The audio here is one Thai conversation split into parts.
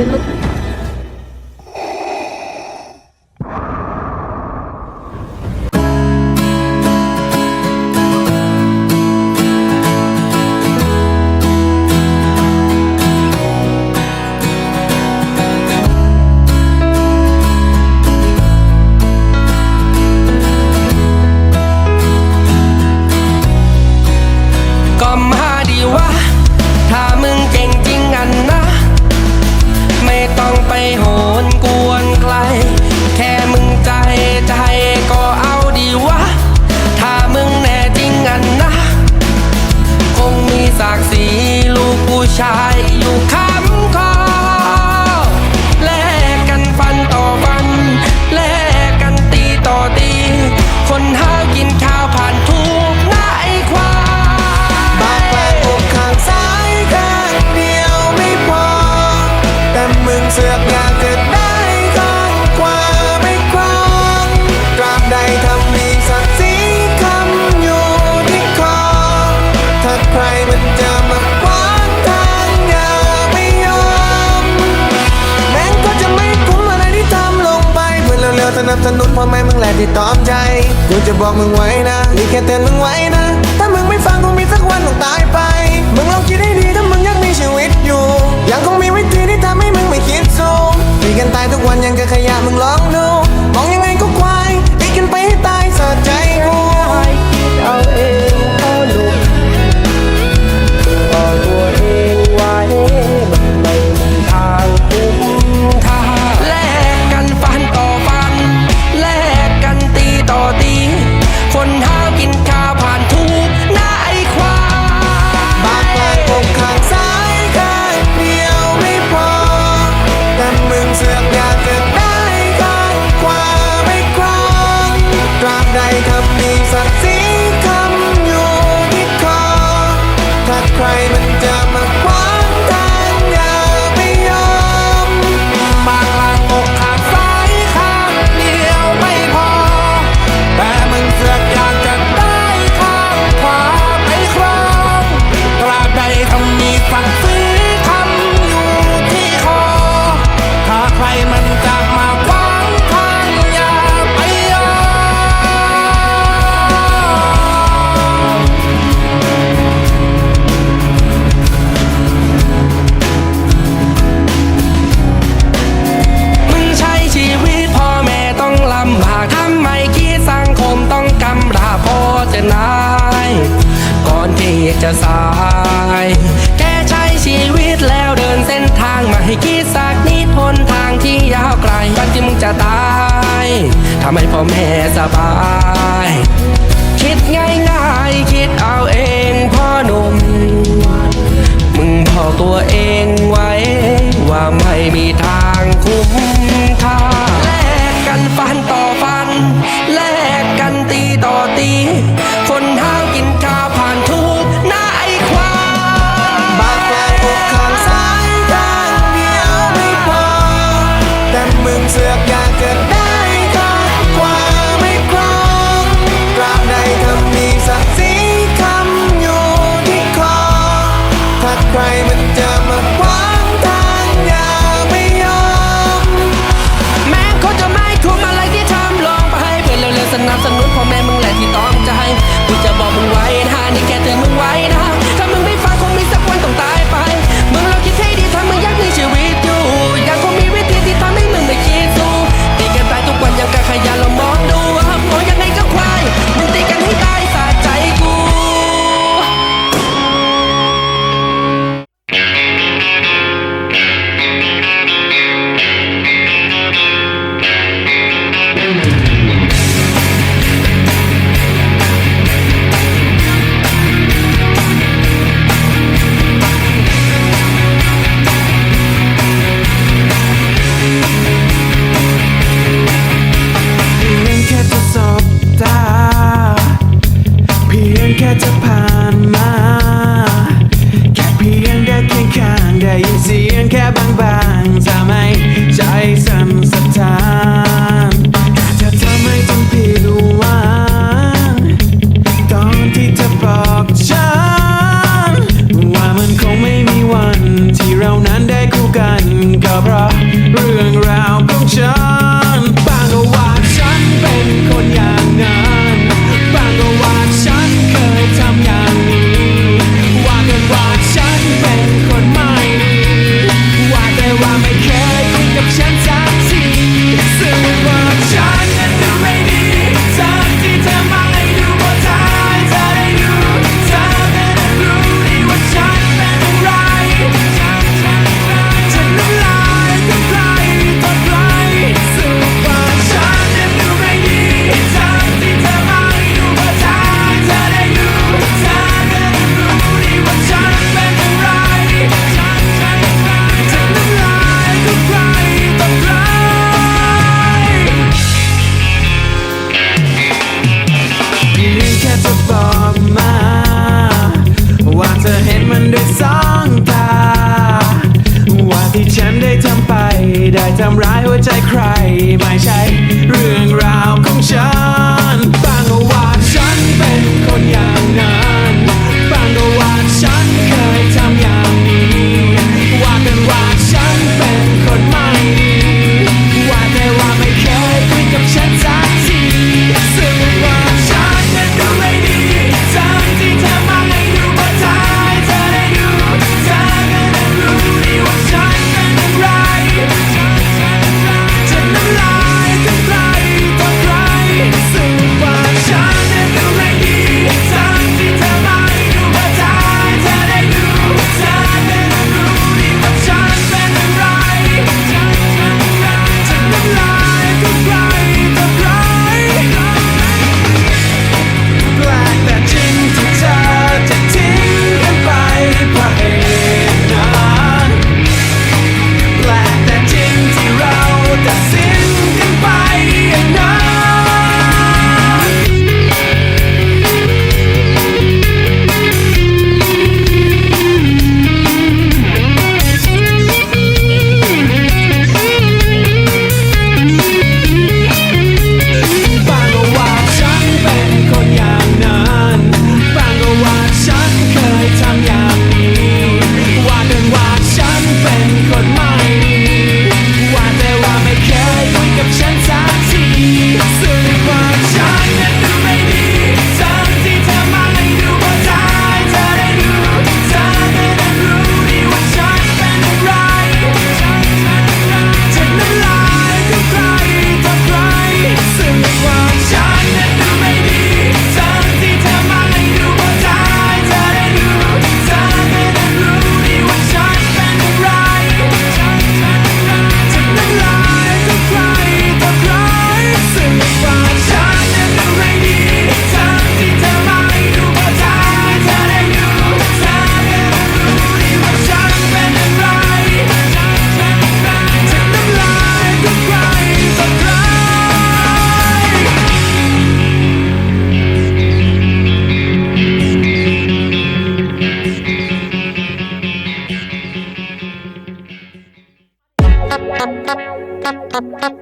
even look นับสนุนเพราะไม่มึงแหละที่ตอมใจ กูจะบอกมึงไว้นะ นี่แค่เตือนมึงไว้นะ ถ้ามึงไม่ฟังคงมีสักวันต้องตายไป มึงลองคิดให้ดีถ้ามึงยังมีชีวิตอยู่ ยังคงมีวิธีที่ทำให้มึงไม่คิดสูงมีกันตายทุกวันยังก็ขยะมึงลอง จะสาย แกใช้ชีวิตแล้วเดินเส้นทางมาให้คิดสักนิดหนทางที่ยาวไกลวันที่มึงจะตายทำให้พ่อแม่สบาย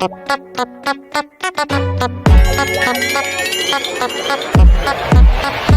Thank you.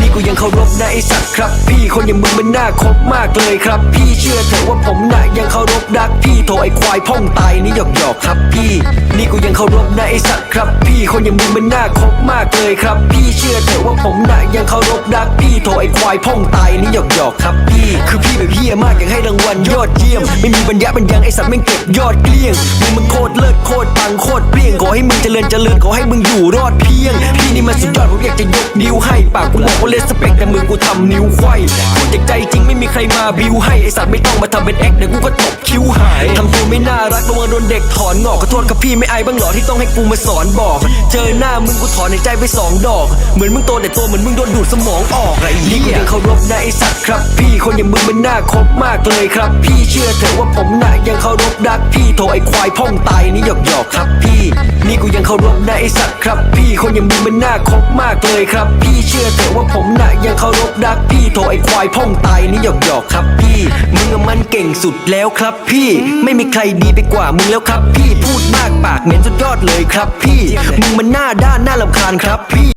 นี่กูยังเคารพนะไอสัตว์ครับ พี่คนอย่างมึงมันน่าคบมากเลยครับ พี่เชื่อเถอะว่าผมน่ะยังเคารพรักพี่โถไอควายพ่องตายนี่หยอกหยอกครับพี่ นี่กูยังเคารพนะไอสัตว์ครับ พี่คนอย่างมึงมันน่าคบมากเลยครับ พี่เชื่อเถอะว่าผมน่ะยังเคารพรักพี่โถไอควายพ่องตายนี่หยอกหยอกครับพี่ คือพี่แบบเฮียมากอยากให้รางวัลยอดเยี่ยม ไม่มีบรรยะบรรยังไอสัตว์แม่งเก็บยอดเกลี้ยงมึงมันโคตรเลิศโคตรปังโคตรเปรี้ยงขอให้มึงเจริญเจริญขอให้มึงอยู่รอดเพียง พี่นี่มันสุดยอดผมอยากจะยกนิ้วให้ปากกูบอกว่าเลสเปกแต่มือกูทำนิ้วไขว้พูจากใจจริงไม่มีใครมาบิวให้ไอสัตว์ไม่ต้องมาทำเป็นแอคเดี๋ยวกูก็ตบคิ้วหายทำตัวไม่น่ารักระวังโดนเด็กถอนงอกขอโทษครับพี่ไม่อายบ้างหรอที่ต้องให้กูมาสอนบอก เจอหน้ามึงกูถอนในใจไปสองดอก เหมือนมึงโตแต่ตัวเหมือนมึงโดนดูดสมองออกไอ้เหี้ยยังเคารพนะไอสัตว์ครับ พี่คนอย่างมึงมันน่าคบมากเลยครับ พี่เชื่อเถอะว่าผมน่ะยังเคารพรักพี่โถไอควายพ่องตายนี่หยอกหยอกครับพี่ นี่กูยังเคารพนะไอสัตว์ครับ พี่คนอย่างมึงมันน่าคบมากเลยครับ พี่เชื่อเถอะว่าผมนะยังเคารพรักพี่โถไอควายพ่องตายนี่หยอกหยอกครับพี่ มึงอะมันเก่งสุดแล้วครับ พี่ไม่มีใครดีไปกว่ามึงแล้วครับ พี่พูดมากปากเหม็นสุดยอดเลยครับ พี่มึงมันหน้าด้านหน้าลำคาญครับพี่